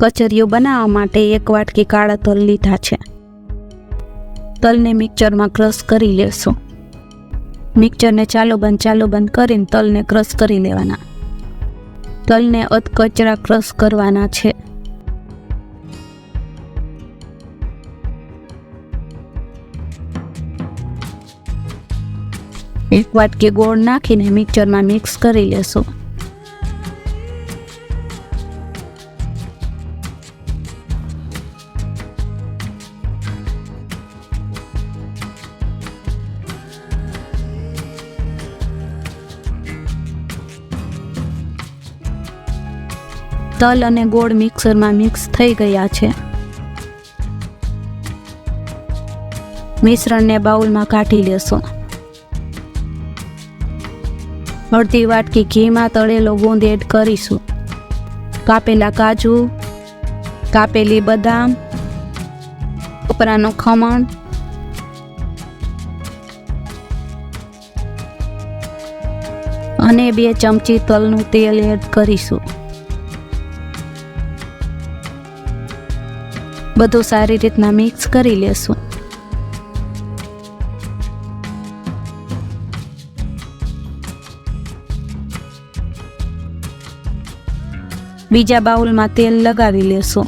કચરિયું બનાવવા માટે એક વાટકી કાળા તલ લીધા છે. તલને મિક્સરમાં ક્રશ કરી લેશું. મિક્સરને ચાલો બંધ ચાલો બંધ કરીને તલને ક્રશ કરી લેવાના. તલને અધકચરા ક્રશ કરવાના છે. એક વાટકી ગોળ નાખીને મિક્સરમાં મિક્સ કરી લેશું. તલ અને ગોળ મિક્સરમાં મિક્સ થઈ ગયા છે. મિશ્રણને બાઉલમાં કાઢી લેશો. અડધી વાટકી ઘીમાં તળેલો ગુંદ એડ કરીશું. કાપેલા કાજુ, કાપેલી બદામ, ઉપરાનું ખમણ, અને બે ચમચી તલનું તેલ એડ કરીશું. બધું સારી રીતના મિક્સ કરી લેશું. બીજા બાઉલમાં તેલ લગાવી લેશું.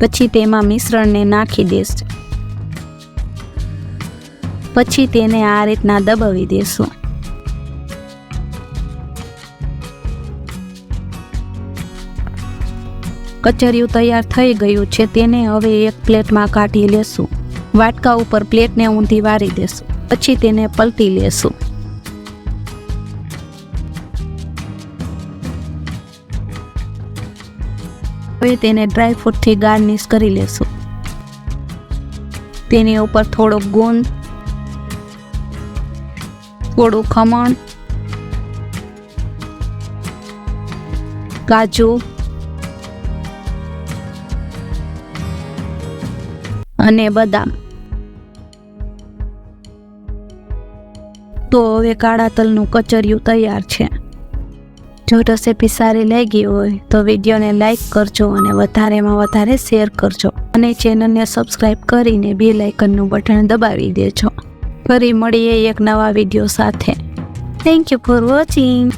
પછી તેમાં મિશ્રણને નાખી દેશું. પછી તેને આ રીતના દબાવી દેશું. કચરિયું તૈયાર થઈ ગયું છે તેને હવે એક પ્લેટમાં કાઢી લેશું. વાટકા ઉપર પ્લેટને ઊંધી વારી દેશું. પછી તેને પલટી લેશું. હવે તેને ડ્રાયફ્રૂટથી ગાર્નિશ કરી લેશું. તેની ઉપર થોડો ગુંદ થોડું ખમણ, કાજુ અને બદામ. તો હવે કાળા તલનું કચરિયું તૈયાર છે. જો રેસીપી સારી લાગી હોય તો વિડીયોને લાઇક કરજો અને વધારેમાં વધારે શેર કરજો. અને ચેનલને સબસ્ક્રાઈબ કરીને બે લાઇકનનું બટન દબાવી દેજો. ફરી મળીએ એક નવા વીડિયો સાથે. Thank you for watching